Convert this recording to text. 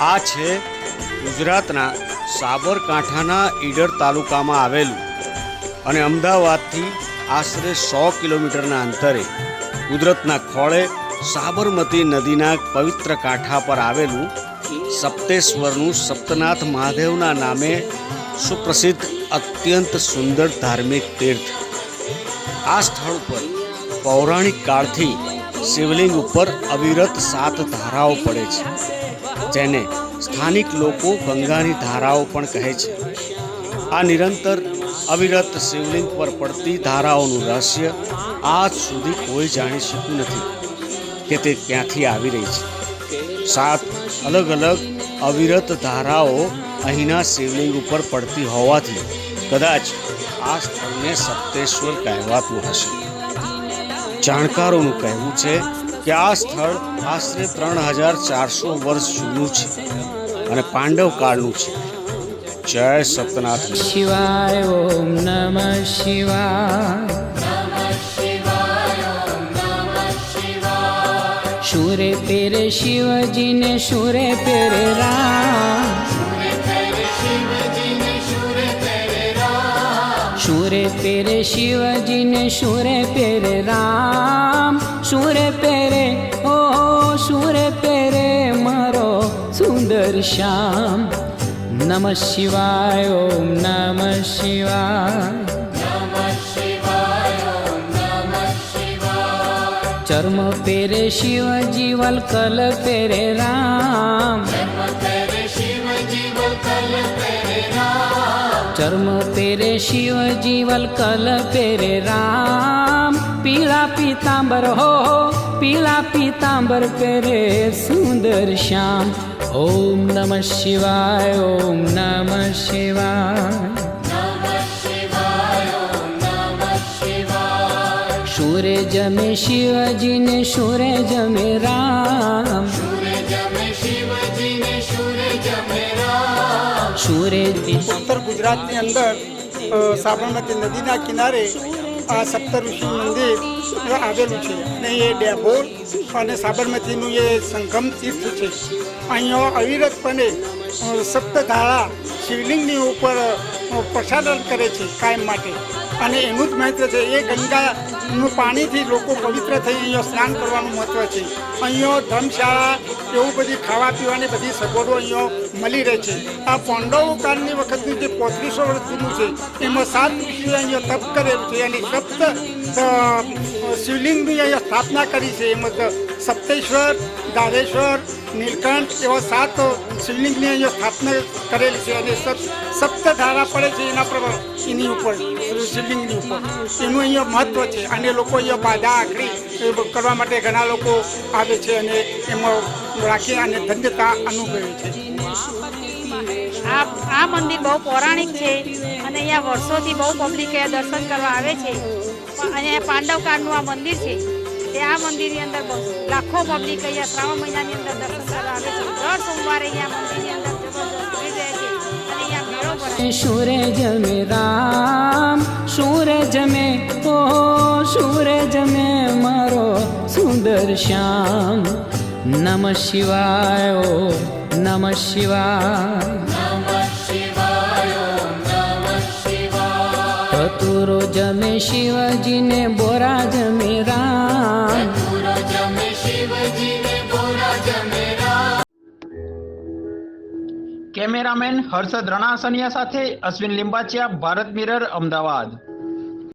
આ છે ગુજરાતના સાબરકાંઠાના ઈડર તાલુકામાં આવેલું અને અમદાવાદથી આશરે સો કિલોમીટરના અંતરે કુદરતના ખોળે સાબરમતી નદીના પવિત્ર કાંઠા પર આવેલું સપ્તેશ્વરનું સપ્તનાથ મહાદેવના નામે સુપ્રસિદ્ધ અત્યંત સુંદર ધાર્મિક તીર્થ. આ સ્થળ પર પૌરાણિક કાળથી શિવલિંગ ઉપર અવિરત સાત ધારાઓ પડે છે, જેને સ્થાનિક લોકો ગંગાની ધારાઓ પણ કહે છે. આ નિરંતર અવિરત શિવલિંગ પર પડતી ધારાઓનું રહસ્ય આજ સુધી કોઈ જાણી શક્યું નથી, કે તે ક્યાંથી આવી રહી છે. સાત અલગ અલગ અવિરત ધારાઓ અહીંના શિવલિંગ ઉપર પડતી હોવાથી કદાચ આ સ્થળને સપ્તેશ્વર કહેવાતું હશે. જાણકારોનું કહેવું છે કે આ સ્થળ આશરે ત્રણ હજાર ચારસો વર્ષ જૂનું છે અને પાંડવ કાળનું છે. જય સપ્તનાથ શિવાય, ઓમ નમ શિવાય. શુરે પેરે શિવજીને, શુરે પેરે રામ. શુરે પેરે શિવજીને શુરે પેરે રામ શુરે પેરે ઓ શુરે પેરે મારો સુંદર શ્યામ. નમ શિવાય, ઓમ નમ શિવાય. ચર્મ પેરે શિવજી, વલકલ પેરે રામ. ચર્મ પેરે શિવજી વલકલ कल રામ. પીળા પીતાંબર હો हो પીળા પીતાંબર પેરે સુંદર શ્યામ. ઓમ नमः શિવાય, ઓમ नमः શિવાય. શુરે જમે શિવજીને, શુરે જમે રામ. શુરે ઉત્તર ગુજરાતની અંદર સાબરમતી નદીના કિનારે આ સપ્તઋષિ મંદિર આવેલું છે. અને એ ડેભોર અને સાબરમતીનું એ સંગમ તીર્થ છે. અહીંયા અવિરતપણે સપ્તધારા શિવલિંગની ઉપર પ્રસારણ કરે છે કાયમ માટે. અને એનું જ મહત્વ છે, એ ગંગાનું પાણીથી લોકો પવિત્ર થઈ અહીંયા સ્નાન કરવાનું મહત્વ છે. અહીંયા ધર્મશાળા, એવું બધી ખાવા પીવાની બધી સગવડો અહીંયા મળી રહે છે. આ પાંડવો કાળની વખતની જે પોત્રીસો વર્ષ જૂનું છે, એમાં સાત ઋષિઓ અહીંયા તપ કરેલું છે, અને સપ્ત શિવલિંગની અહીંયા સ્થાપના કરી છે. એમાં સપ્તેશ્વર દારેશ્વર નીલકંઠ એવા સાત શિવલિંગની અહીંયા સ્થાપના કરેલી છે, અને સપ સપ્તધારા પડે છે એના પર એની ઉપર. શિવલિંગની એનું અહીંયા મહત્વ છે. અને લોકો અહીંયા બાધા આખરી કરવા માટે ઘણા લોકો આવે છે અને એમાં રાખી અને ધન્યતા અનુભવે છે. આ આ મંદિર બહુ પૌરાણિક છે અને અહીંયા વર્ષોથી બહુ પબ્લિક અહીંયા દર્શન કરવા આવે છે. અને અહીંયા પાંડવ કાળનું આ મંદિર છે. તે આ મંદિરની અંદર લાખો પબ્લિક અહીંયા શ્રાવણ મહિનાની અંદર દર્શન કરવા આવે છે. દર સોમવારે અહીંયા મંદિરની અંદર જબરજસ્ત ભીડ રહે છે અને અહીંયા મેળો ભરાય શુરે જમે શુરે જમે મારો સુંદર શ્યામ નમઃ શિવાય ઓ નમઃ શિવાય ચતુરો જમે શિવજીને બોરા જમે રામ કેમેરામેન હર્ષદ રણાસનિયા સાથે અશ્વિન લિંબાચિયા ભારત મિરર અમદાવાદ